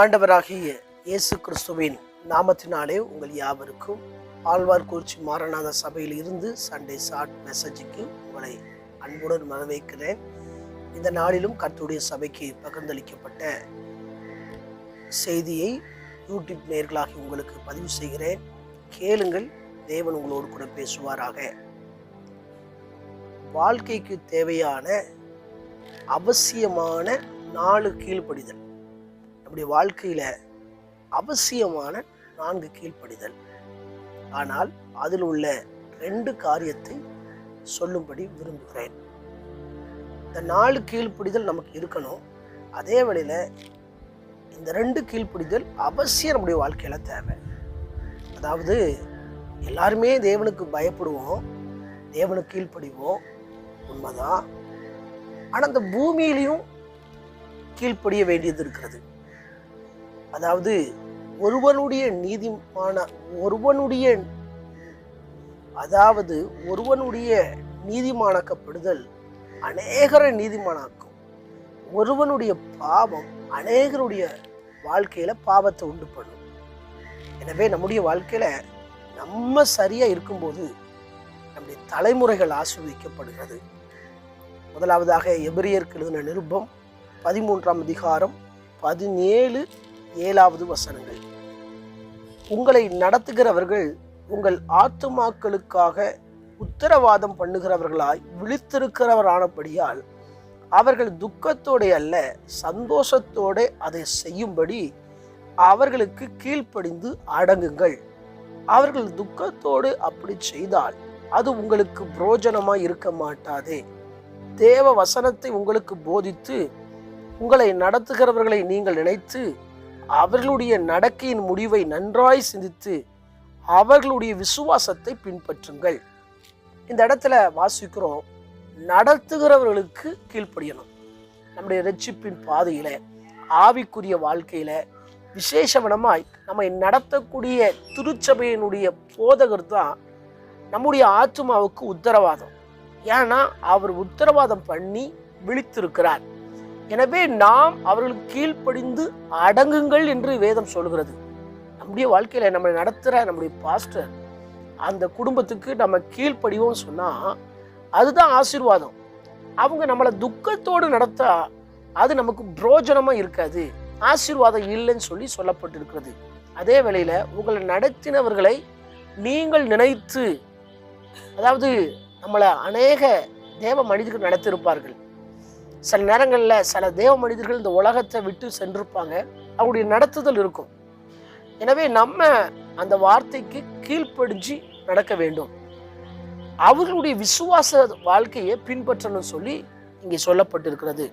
ஆண்டவராகிய இயேசு கிறிஸ்துவின் நாமத்தினாலே உங்கள் யாவருக்கும் ஆழ்வார்குறிச்சி மாரநாத சபையில் இருந்து சண்டே ஷார்ட் மெசேஜுக்கு உங்களை அன்புடன் வரவேற்கிறேன். இந்த நாளிலும் கத்துடைய சபைக்கு பகிர்ந்தளிக்கப்பட்ட செய்தியை யூடியூப் நேர்களாகி உங்களுக்கு பதிவு செய்கிறேன். கேளுங்கள் தேவன் உங்களோடு கூட பேசுவாராக. வாழ்க்கைக்கு தேவையான அவசியமான நாலு கீழ்ப்படிதல். நம்முடைய வாழ்க்கையில் அவசியமான நான்கு கீழ்ப்படிதல். ஆனால் அதில் உள்ள ரெண்டு காரியத்தை சொல்லும்படி விரும்புகிறேன். இந்த நாலு கீழ்ப்படிதல் நமக்கு இருக்கணும். அதே வேளையில் இந்த ரெண்டு கீழ்ப்படிதல் அவசியம் நம்முடைய வாழ்க்கையில் தேவை. அதாவது எல்லாருமே தேவனுக்கு பயப்படுவோம் தேவனுக்கு கீழ்ப்படிவோம். உண்மைதான். ஆனால் அந்த பூமியிலையும் கீழ்ப்படிய வேண்டியது இருக்கிறது. அதாவது ஒருவனுடைய நீதிமான ஒருவனுடைய அதாவது ஒருவனுடைய நீதிமானாக்கப்படுதல் அநேகரை நீதிமானாக்கும். ஒருவனுடைய பாவம் அநேகருடைய வாழ்க்கையில் பாவத்தை உண்டு பண்ணும். எனவே நம்முடைய வாழ்க்கையில் நம்ம சரியாக இருக்கும்போது நம்முடைய தலைமுறைகள் ஆசிர்வதிக்கப்படுகிறது. முதலாவதாக எபிரியருக்கு எழுதின நிருபம் பதிமூன்றாம் அதிகாரம் பதினேழு ஏழாவது வசனங்கள். உங்களை நடத்துகிறவர்கள் உங்கள் ஆத்துமாக்களுக்காக உத்தரவாதம் பண்ணுகிறவர்களாய் விழித்திருக்கிறவரானபடியால் அவர்கள் துக்கத்தோடே அல்ல சந்தோஷத்தோட அதை செய்யும்படி அவர்களுக்கு கீழ்ப்படிந்து அடங்குங்கள். அவர்கள் துக்கத்தோடு அப்படி செய்தால் அது உங்களுக்கு புரோஜனமாக இருக்க மாட்டாதே. தேவ வசனத்தை உங்களுக்கு போதித்து உங்களை நடத்துகிறவர்களை நீங்கள் நினைத்து அவர்களுடைய நடக்கையின் முடிவை நன்றாய் சிந்தித்து அவர்களுடைய விசுவாசத்தை பின்பற்றுங்கள். இந்த இடத்துல வாசிக்கிறோம் நடத்துகிறவர்களுக்கு கீழ்ப்படியணும். நம்முடைய ரட்சிப்பின் பாதையில ஆவிக்குரிய வாழ்க்கையில விசேஷவனமாய் நம்மை நடத்தக்கூடிய திருச்சபையினுடைய போதகர் தான் நம்முடைய ஆத்மாவுக்கு உத்தரவாதம். ஏன்னா அவர் உத்தரவாதம் பண்ணி விழித்திருக்கிறார். எனவே நாம் அவர்களுக்கு கீழ்ப்படிந்து அடங்குங்கள் என்று வேதம் சொல்கிறது. நம்முடைய வாழ்க்கையில் நம்மளை நடத்துகிற நம்முடைய பாஸ்டர் அந்த குடும்பத்துக்கு நம்ம கீழ்ப்படிவோம் சொன்னால் அதுதான் ஆசீர்வாதம். அவங்க நம்மளை துக்கத்தோடு நடத்தா அது நமக்கு புரோஜனமாக இருக்காது. ஆசீர்வாதம் இல்லைன்னு சொல்லி சொல்லப்பட்டிருக்கிறது. அதே வேளையில் உங்களை நடத்தினவர்களை நீங்கள் நினைத்து அதாவது நம்மளை அநேக தேவ மனிதர்கள் நடத்தியிருப்பார்கள். சில நேரங்களில் சில தேவ மனிதர்கள் இந்த உலகத்தை விட்டு சென்றிருப்பாங்க. அவங்களுடைய நடத்துதல் இருக்கும். எனவே நம்ம அந்த வார்த்தைக்கு கீழ்ப்படிஞ்சு நடக்க வேண்டும். அவர்களுடைய விசுவாச வாழ்க்கையை பின்பற்றணும் சொல்லி இங்கே சொல்லப்பட்டிருக்கிறது.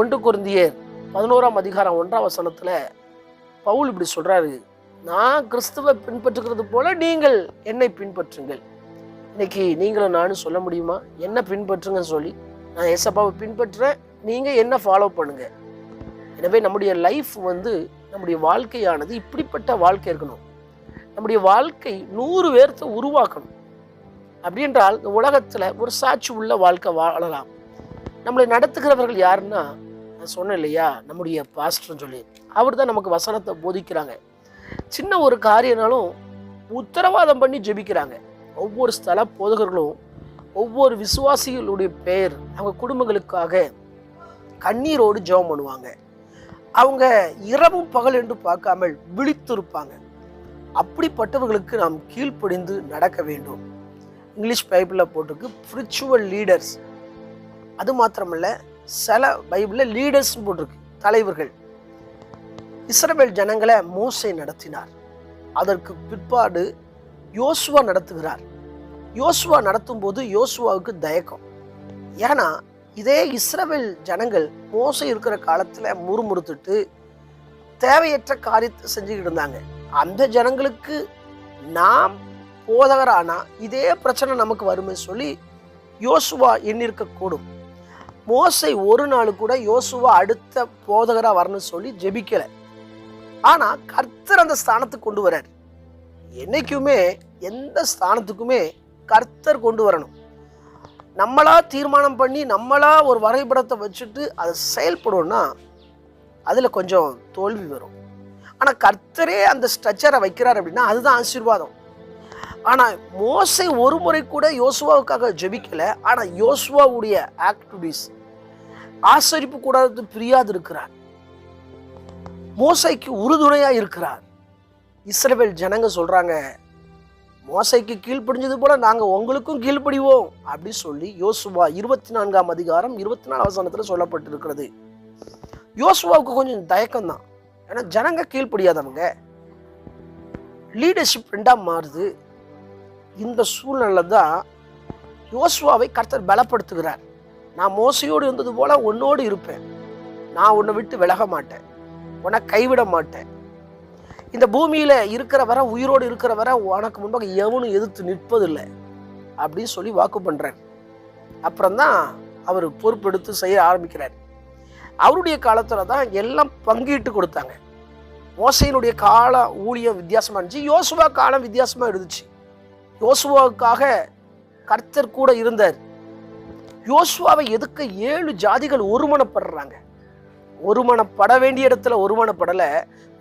ஒன்று குருந்தியர் பதினோராம் அதிகாரம் ஒன்றாம் வசனத்தில் பவுல் இப்படி சொல்கிறாரு நான் கிறிஸ்துவை பின்பற்றுகிறது போல நீங்கள் என்னை பின்பற்றுங்கள். இன்னைக்கு நீங்களும் நானும் சொல்ல முடியுமா? என்ன பின்பற்றுங்கன்னு சொல்லி நான் ஏசப்பாவை பின்பற்றுறேன். நீங்கள் என்ன ஃபாலோ பண்ணுங்க. எனவே நம்முடைய லைஃப் வந்து நம்முடைய வாழ்க்கையானது இப்படிப்பட்ட வாழ்க்கை இருக்கணும். நம்முடைய வாழ்க்கை நூறு பேர்த்த உருவாக்கணும். அப்படின்றால் இந்த உலகத்தில் ஒரு சாட்சி உள்ள வாழ்க்கை வாழலாம். நம்மளை நடத்துகிறவர்கள் யாருன்னா நான் சொன்னேன் இல்லையா நம்முடைய பாஸ்டர்னு சொல்லி. அவர் தான் நமக்கு வசனத்தை போதிக்கிறாங்க. சின்ன ஒரு காரியனாலும் உத்தரவாதம் பண்ணி ஜெபிக்கிறாங்க. ஒவ்வொரு ஸ்தல போதகர்களும் ஒவ்வொரு விசுவாசிகளுடைய பெயர் அவங்க குடும்பங்களுக்காக கண்ணீரோடு ஜெபம் பண்ணுவாங்க. அவங்க இரவும் பகல் என்று பார்க்காமல் விழித்திருப்பாங்க. அப்படிப்பட்டவர்களுக்கு நாம் கீழ்ப்படிந்து நடக்க வேண்டும். இங்கிலீஷ் பைபிளில் போட்டிருக்கு ஸ்பிரிச்சுவல் லீடர்ஸ் அது மாத்திரமல்ல சில பைபிளில் லீடர்ஸ் போட்டிருக்கு தலைவர்கள். இஸ்ரவேல் ஜனங்களை மோசை நடத்தினார். அதற்கு பிற்பாடு யோசுவா நடத்துகிறார். யோசுவா நடத்தும் போது யோசுவாவுக்கு தயக்கம். ஏன்னா இதே இஸ்ரவேல் ஜனங்கள் மோசை இருக்கிற காலத்தில் முறுமுறுத்துட்டு தேவையற்ற காரியத்தை செஞ்சுக்கிட்டு இருந்தாங்க. அந்த ஜனங்களுக்கு நாம் போதகரானா இதே பிரச்சனை நமக்கு வருமே சொல்லி யோசுவா எண்ணிருக்கக்கூடும். மோசை ஒரு நாள் கூட யோசுவா அடுத்த போதகராக வரணும்னு சொல்லி ஜெபிக்கலை. ஆனால் கர்த்தர் அந்த ஸ்தானத்துக்கு கொண்டு வரார். என்னைக்குமே எந்த ஸ்தானத்துக்குமே கர்த்தர் கொண்டு வரணும். நம்மளா தீர்மானம் பண்ணி நம்மளா ஒரு வரைபடத்தை வச்சுட்டு அதை செயல்படும்னா அதில் கொஞ்சம் தோல்வி வரும். ஆனால் கர்த்தரே அந்த ஸ்ட்ரக்சரை வைக்கிறார் அப்படின்னா அதுதான் ஆசீர்வாதம். ஆனால் மோசை ஒரு முறை கூட யோசுவாவுக்காக ஜெபிக்கலை. ஆனால் யோசுவாவுடைய ஆக்டிவிட்டிஸ் ஆசரிப்பு கூடாது பிரியாது இருக்கிறார். மோசைக்கு உறுதுணையாக இருக்கிறார். இஸ்ரேல் ஜனங்க சொல்கிறாங்க மோசைக்கு கீழ்ப்படிஞ்சது போல நாங்கள் உங்களுக்கும் கீழ்ப்படிவோம் அப்படி சொல்லி யோசுவா இருபத்தி நான்காம் அதிகாரம் இருபத்தி நாலு அவசானத்தில் சொல்லப்பட்டிருக்கிறது. யோசுவாவுக்கு கொஞ்சம் தயக்கம் தான் ஏன்னா ஜனங்க கீழ்ப்படியாதவங்க. லீடர்ஷிப் ரெண்டாக மாறுது. இந்த சூழ்நிலை தான் யோசுவாவை கர்த்தர் பலப்படுத்துகிறார். நான் மோசையோடு இருந்தது போல உன்னோடு இருப்பேன். நான் உன்னை விட்டு விலக மாட்டேன். உன்னை கைவிட மாட்டேன். இந்த பூமியில் இருக்கிற வர உயிரோடு இருக்கிற வர உனக்கு முன்பாக எவனும் எதிர்த்து நிற்பதில்லை அப்படின்னு சொல்லி வாக்கு பண்றார். அப்புறம்தான் அவர் பொறுப்பெடுத்து செய்ய ஆரம்பிக்கிறார். அவருடைய காலத்தில் தான் எல்லாம் பங்கிட்டு கொடுத்தாங்க. மோசையினுடைய கால ஊழியம் வித்தியாசமாக இருந்துச்சு. யோசுவா காலம் வித்தியாசமாக இருந்துச்சு. யோசுவாவுக்காக கர்த்தர் கூட இருந்தார். யோசுவாவை எதுக்க ஏழு ஜாதிகள் ஒருமனப்படுறாங்க. ஒருமனப்பட வேண்டிய இடத்துல ஒருமனப்படலை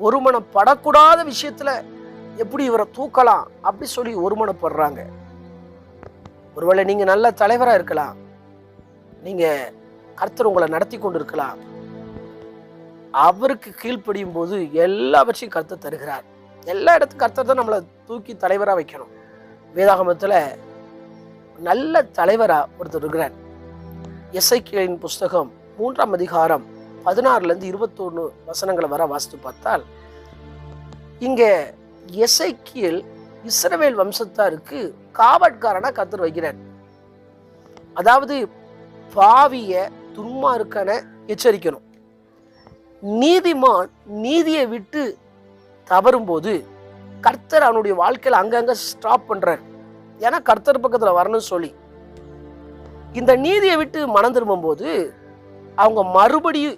ஒருமனப்படக்கூடாத விஷயத்தில் எப்படி இவரை தூக்கலாம் அப்படி சொல்லி ஒருமனப்படுறாங்க. ஒருவேளை நீங்கள் நல்ல தலைவராக இருக்கலாம். நீங்கள் கர்த்தர் உங்களை நடத்தி கொண்டு இருக்கலாம் அவருக்கு கீழ்ப்படியும் போது எல்லாவற்றையும் கர்த்தர் தருகிறார். எல்லா இடத்துக்கும் கர்த்தர் தான் நம்மளை தூக்கி தலைவராக வைக்கணும். வேதாகமத்தில் நல்ல தலைவராக ஒருத்தர் இருக்கிறார். எசைக்கியலின் புஸ்தகம் மூன்றாம் அதிகாரம் பதினாறுலேருந்து இருபத்தொன்று இருபத்தொன்னு வசனங்களை வர வாசித்து பார்த்தால் இங்கே எசைக்கியல் இஸ்ரவேல் வம்சத்தாருக்கு காவட்காரனாக கத்தர் வைக்கிறார். அதாவது பாவிய துன்மார்க்கனை எச்சரிக்கணும். நீதிமான் நீதியை விட்டு தவறும்போது கர்த்தர் அவனுடைய வாழ்க்கையில் அங்கங்கே ஸ்டாப் பண்ணுறார் ஏன்னா கர்த்தர் பக்கத்தில் வரணும்னு சொல்லி. இந்த நீதியை விட்டு மனம் திரும்பும்போது அவங்க மறுபடியும்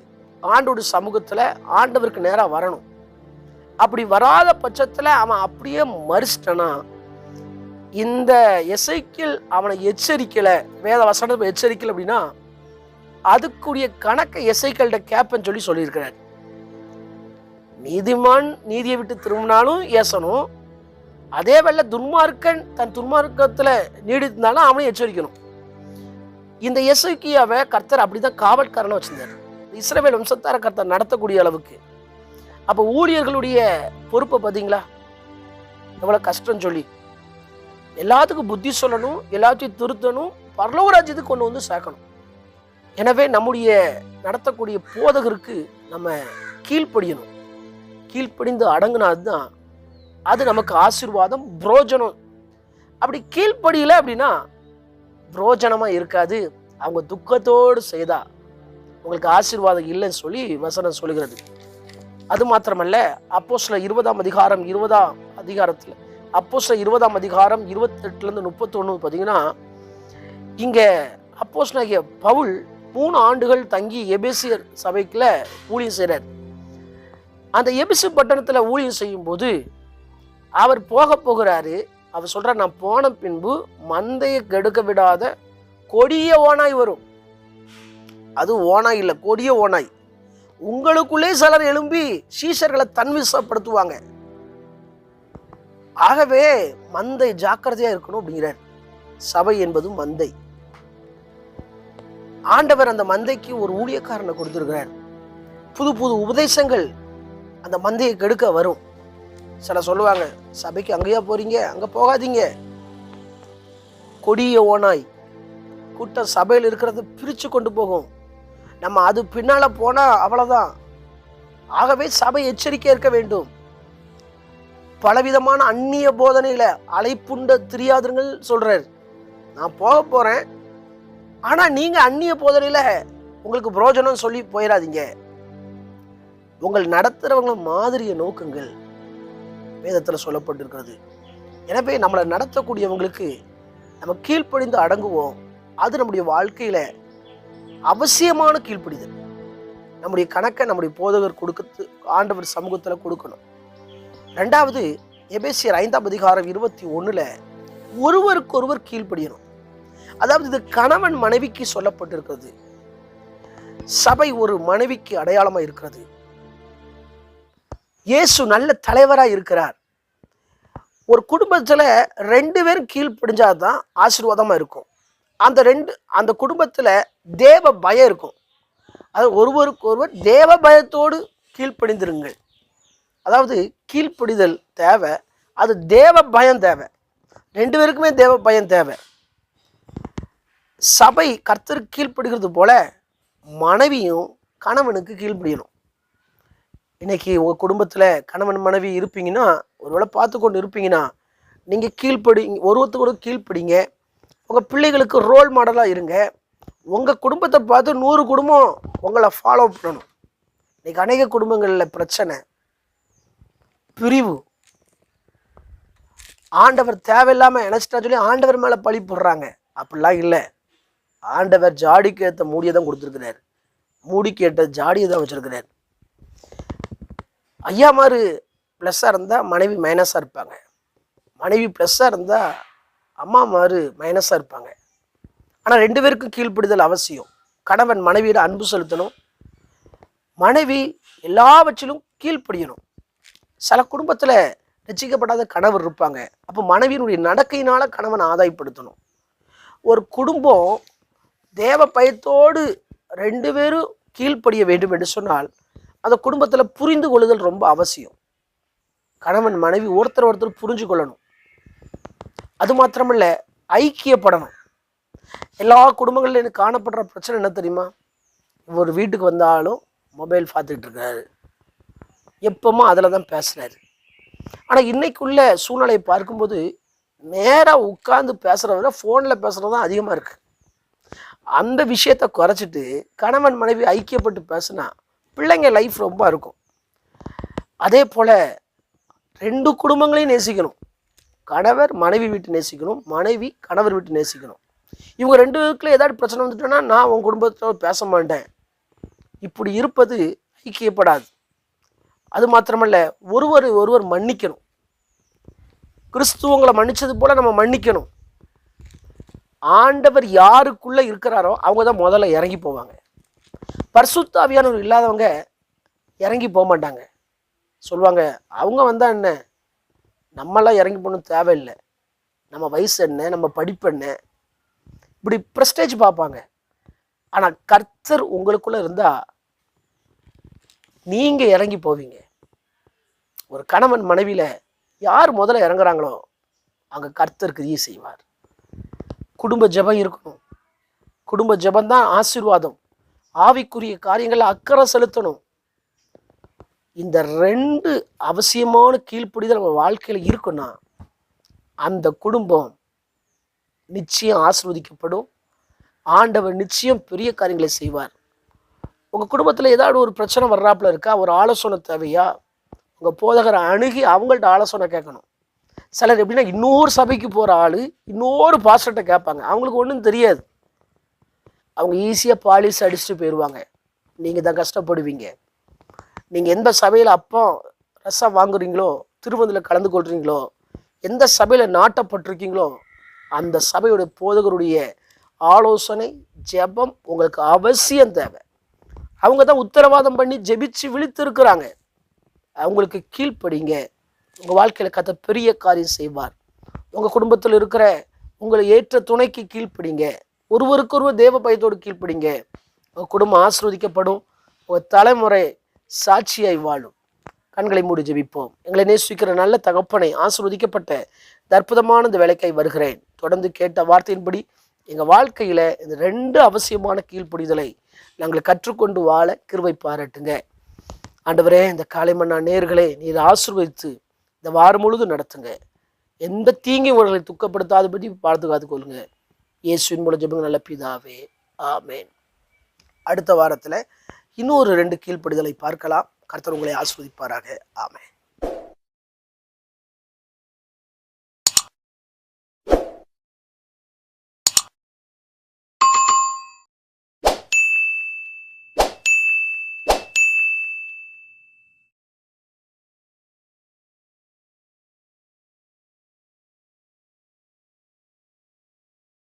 ஆண்டோட சமூகத்தில் ஆண்டவருக்கு நேராக வரணும். அப்படி வராத பட்சத்தில் அவன் அப்படியே மறிச்சிட்டானா? இந்த இசைக்கில் அவனை எச்சரிக்கலை வேத வசனத்தை எச்சரிக்கல அப்படின்னா அதுக்குரிய கணக்கை இசைக்கள்கிட்ட கேப்பன்னு சொல்லி சொல்லியிருக்கிறார். நீதிமான் நீதியை விட்டு திரும்பினாலும் ஏசணும் அதே வேளை துன்மார்க்கன் தன் துன்மார்க்கத்தில் நீடித்திருந்தாலும் அவனையும் எச்சரிக்கணும். இந்த இசைக்கியாவை கர்த்தர் அப்படிதான் காவல்காரனை வச்சுருந்தார். இஸ்ரவேல் வம்சத்தார கர்த்தர் நடத்தக்கூடிய அளவுக்கு. அப்போ ஊழியர்களுடைய பொறுப்பை பார்த்தீங்களா எவ்வளோ கஷ்டம் சொல்லி. எல்லாத்துக்கும் புத்தி சொல்லணும் எல்லாத்தையும் திருத்தணும் பரலோகராஜ்யத்துக்கு கொண்டு வந்து சேர்க்கணும். எனவே நம்முடைய நடத்தக்கூடிய போதகருக்கு நம்ம கீழ்ப்படியணும். கீழ்ப்படிந்து அடங்கினாது தான் அது நமக்கு ஆசீர்வாதம் புரோஜனம். அப்படி கீழ்ப்படியல அப்படின்னா புரோஜனமாக இருக்காது. அவங்க துக்கத்தோடு செய்தா. உங்களுக்கு ஆசீர்வாதம் இல்லைன்னு சொல்லி வசனம் சொல்லுகிறது. அது மாத்திரமல்ல அப்போ சில இருபதாம் அதிகாரம் இருபதாம் அதிகாரத்தில் அப்போ சில இருபதாம் அதிகாரம் இருபத்தெட்டுலேருந்து முப்பத்தொன்று பார்த்தீங்கன்னா இங்கே அப்போஸ் பவுல் மூணு ஆண்டுகள் தங்கி எபேசியர் சபைக்குள்ள ஊழியம் செய்கிறார் அந்த எபிசு பட்டணத்தில் ஊழியம் செய்யும்போது அவர் போக போகிறாரு. அவர் சொல்கிறார் நான் போன பின்பு மந்தையை கெடுக்க விடாத கொடிய ஓனாய் வரும். அது ஓனாய் இல்லை கொடிய ஓனாய். உங்களுக்குள்ளே சிலர் எழும்பி சீஷர்களை தன்விசப்படுத்துவாங்க. ஆகவே மந்தை ஜாக்கிரதையா இருக்கணும் அப்படிங்கிறார். சபை என்பது மந்தை. ஆண்டவர் அந்த மந்தைக்கு ஒரு ஊழியக்காரனை கொடுத்திருக்கிறார். புது புது உபதேசங்கள் அந்த மந்தையை கெடுக்க வரும். சில சொல்லுவாங்க சபைக்கு அங்கேயா போறீங்க? அங்க போகாதீங்க. கொடிய ஓனாய். கூட்டம் சபையில் இருக்கிறத பிரிச்சு கொண்டு போகும். நம்ம அது பின்னால் போனால் அவ்வளோதான் ஆகவே சபை எச்சரிக்கை இருக்க வேண்டும். பலவிதமான அந்நிய போதனைகளை அழைப்புண்ட தெரியாதுங்கள் சொல்கிறார் நான் போக போகிறேன் ஆனால் நீங்கள் அந்நிய போதனையில் உங்களுக்கு புரோஜனம் சொல்லி போயிடாதீங்க உங்கள் நடத்துகிறவங்க மாதிரியை நோக்குங்கள். வேதத்தில் சொல்லப்பட்டிருக்கிறது. எனவே நம்மளை நடத்தக்கூடியவங்களுக்கு நம்ம கீழ்ப்படிந்து அடங்குவோம். அது நம்முடைய வாழ்க்கையில் அவசியமான கீழ்ப்பிடிதல். நம்முடைய கணக்கை நம்முடைய போதகர் கொடுக்கறது ஆண்டவர் சமூகத்தில் கொடுக்கணும். ரெண்டாவது எபேசியர் ஐந்தாம் அதிகாரம் இருபத்தி ஒன்றில் ஒருவருக்கொருவர் கீழ்ப்படியணும். அதாவது இது கணவன் மனைவிக்கு சொல்லப்பட்டிருக்கிறது. சபை ஒரு மனைவிக்கு அடையாளமாக இருக்கிறது. இயேசு நல்ல தலைவராக இருக்கிறார். ஒரு குடும்பத்தில் ரெண்டு பேரும் கீழ்ப்படிஞ்சாதான் ஆசீர்வாதமாக இருக்கும். அந்த ரெண்டு அந்த குடும்பத்தில் தேவ பயம் இருக்கும். அது ஒருவருக்கு ஒருவர் தேவ பயத்தோடு கீழ்ப்படிந்திருங்கள். அதாவது கீழ்ப்படிதல் தேவை அது தேவ பயம் தேவை. ரெண்டு பேருக்குமே தேவ பயம் தேவை. சபை கர்த்தருக்கு கீழ்ப்படுகிறது போல மனைவியும் கணவனுக்கு கீழ்ப்படியணும். இன்றைக்கி உங்கள் குடும்பத்தில் கணவன் மனைவி இருப்பீங்கன்னா ஒருவேளை பார்த்து கொண்டு இருப்பீங்கன்னா நீங்கள் கீழ்ப்படி ஒருவத்துக்கு ஒரு கீழ்ப்படிங்க. உங்கள் பிள்ளைகளுக்கு ரோல் மாடலாக இருங்க. உங்கள் குடும்பத்தை பார்த்து நூறு குடும்பம் உங்களை ஃபாலோ பண்ணணும். இன்றைக்கி அநேக குடும்பங்களில் பிரச்சனை. பிரிவு. ஆண்டவர் தேவையில்லாமல் நினச்சிட்டா சொல்லி ஆண்டவர் மேலே பழி போடுறாங்க. அப்படிலாம் இல்லை. ஆண்டவர் ஜாடிக்கு ஏற்ற மூடியை தான் கொடுத்துருக்கிறார். மூடிக்கு ஏற்ற ஜாடியை தான் வச்சுருக்கிறார். ஐயா மாதிரி ப்ளஸ்ஸாக இருந்தால் மனைவி மைனஸாக இருப்பாங்க. மனைவி ப்ளஸ்ஸாக இருந்தால் அம்மா மாறு மைனஸாக இருப்பாங்க. ஆனால் ரெண்டு பேருக்கும் கீழ்ப்பிடுதல் அவசியம். கணவன் மனைவியிட அன்பு செலுத்தணும். மனைவி எல்லாவற்றிலும் கீழ்ப்படியணும். சில குடும்பத்தில் ரசிக்கப்படாத கணவர் இருப்பாங்க. அப்போ மனைவியினுடைய நடக்கையினால் கணவன் ஆதாயப்படுத்தணும். ஒரு குடும்பம் தேவ பயத்தோடு ரெண்டு பேரும் கீழ்ப்படிய வேண்டும் என்று சொன்னால் அந்த குடும்பத்தில் புரிந்து கொள்ளுதல் ரொம்ப அவசியம். கணவன் மனைவி ஒருத்தர் ஒருத்தர் புரிஞ்சு கொள்ளணும் அது மாத்திரமல்ல ஐக்கியப்படணும் எல்லா குடும்பங்கள்லையும் காணப்படுற பிரச்சனை என்ன தெரியுமா? ஒரு வீட்டுக்கு வந்தாலும் மொபைல் பார்த்துக்கிட்டு இருக்காரு. எப்பவுமே அதில் தான் பேசுகிறாரு ஆனால் இன்னைக்குள்ள சூழ்நிலையை பார்க்கும்போது நேராக உட்காந்து பேசுகிறத விட ஃபோனில் பேசுகிறது தான் அதிகமாக இருக்குது அந்த விஷயத்தை குறைச்சிட்டு கணவன் மனைவி ஐக்கியப்பட்டு பேசுனா பிள்ளைங்க லைஃப் ரொம்ப இருக்கும். அதே போல் ரெண்டு குடும்பங்களையும் நேசிக்கணும். கணவர் மனைவி வீட்டு நேசிக்கணும் மனைவி கணவர் வீட்டு நேசிக்கணும். இவங்க ரெண்டு பேருக்குள்ள ஏதாவது பிரச்சனை வந்துட்டோன்னா நான் உன் குடும்பத்தோட பேச மாட்டேன். இப்படி இருப்பது ஐக்கியப்படாது. அது மாத்திரமல்ல ஒருவர் ஒருவர் மன்னிக்கணும். கிறிஸ்துவங்களை மன்னிச்சது போல நம்ம மன்னிக்கணும். ஆண்டவர் யாருக்குள்ள இருக்கிறாரோ அவங்க தான் முதல்ல இறங்கி போவாங்க. பரிசுத்தாவியானவர் இல்லாதவங்க இறங்கி போக மாட்டாங்க. சொல்லுவாங்க அவங்க வந்தா என்ன? நம்மளாம் இறங்கி போகணும் தேவையில்லை. நம்ம வயசு என்ன நம்ம படிப்பு என்ன? இப்படி ப்ரெஸ்டேஜ் பார்ப்பாங்க. ஆனால் கர்த்தர் உங்களுக்குள்ளே இருந்தால் நீங்கள் இறங்கி போவீங்க. ஒரு கணவன் மனைவியில் யார் முதல்ல இறங்குறாங்களோ அங்கே கர்த்தர் கிரியை செய்வார். குடும்ப ஜெபம் இருக்கணும். குடும்ப ஜபந்தான் ஆசீர்வாதம். ஆவிக்குரிய காரியங்களை அக்கறை செலுத்தணும். இந்த ரெண்டு அவசியமான கீழ்ப்பிடிதல் நம்ம வாழ்க்கையில் இருக்குன்னா அந்த குடும்பம் நிச்சயம் ஆசிர்வதிக்கப்படும். ஆண்டவர் நிச்சயம் பெரிய காரியங்களை செய்வார். உங்கள் குடும்பத்தில் ஏதாவது ஒரு பிரச்சனை வர்றாப்புல இருக்கா? ஒரு ஆலோசனை தேவையா? உங்கள் போதகரை அணுகி அவங்கள்ட்ட ஆலோசனை கேட்கணும். சிலர் எப்படின்னா இன்னொரு சபைக்கு போகிற ஆள் இன்னொரு பாஸ்டர்கிட்ட கேட்பாங்க. அவங்களுக்கு ஒன்றும் தெரியாது. அவங்க ஈஸியாக பாலிஸ் அடிச்சுட்டு போயிடுவாங்க நீங்கள் தான் கஷ்டப்படுவீங்க. நீங்கள் எந்த சபையில் அப்போ ரசம் வாங்குறீங்களோ திருவந்தில் கலந்து கொள்கிறீங்களோ எந்த சபையில் நாட்டப்பட்டிருக்கீங்களோ அந்த சபையுடைய போதகருடைய ஆலோசனை ஜெபம் உங்களுக்கு அவசியம் தேவை. அவங்க தான் உத்தரவாதம் பண்ணி ஜெபிச்சு விழித்திருக்கிறாங்க. அவங்களுக்கு கீழ்ப்படிங்க. உங்கள் வாழ்க்கையில் கத்த பெரிய காரியம் செய்வார். உங்கள் குடும்பத்தில் இருக்கிற உங்களை ஏற்ற துணைக்கு கீழ்ப்படிங்க. ஒருவருக்கொருவர் தேவ பயத்தோடு கீழ்ப்படிங்க. உங்கள் குடும்பம் ஆசிர்வதிக்கப்படும். உங்கள் தலைமுறை சாட்சியாய் வாழும். கண்களை மூடி ஜெபிப்போம். எங்களை நேசிக்கிற நல்ல தகப்பனை ஆசிர்வதிக்கப்பட்ட இந்த அற்புதமான இந்த வேலைக்காய் வருகிறேன். தொடர்ந்து கேட்ட வார்த்தையின்படி எங்கள் வாழ்க்கையில் இந்த ரெண்டு அவசியமான கீழ்ப்படிதலை நாங்கள் கற்றுக்கொண்டு வாழ கிருவை பாராட்டுங்க. ஆண்டவரே இந்த காலை மன்னா நேர்களே நீர் ஆசிர்வதித்து இந்த வாரம் முழுதும் நடத்துங்க. எந்த தீங்கி உடலை துக்கப்படுத்தாதபடி பாதுகாத்து கொள்ளுங்க. இயேசுவின் மூலம் ஜெபங்க நல்ல பிதாவே. ஆமேன். அடுத்த வாரத்தில் இன்னொரு ரெண்டு கீழ்ப்படுதலை பார்க்கலாம். கர்த்தர் உங்களை ஆஸ்வதிப்பாராக. ஆமை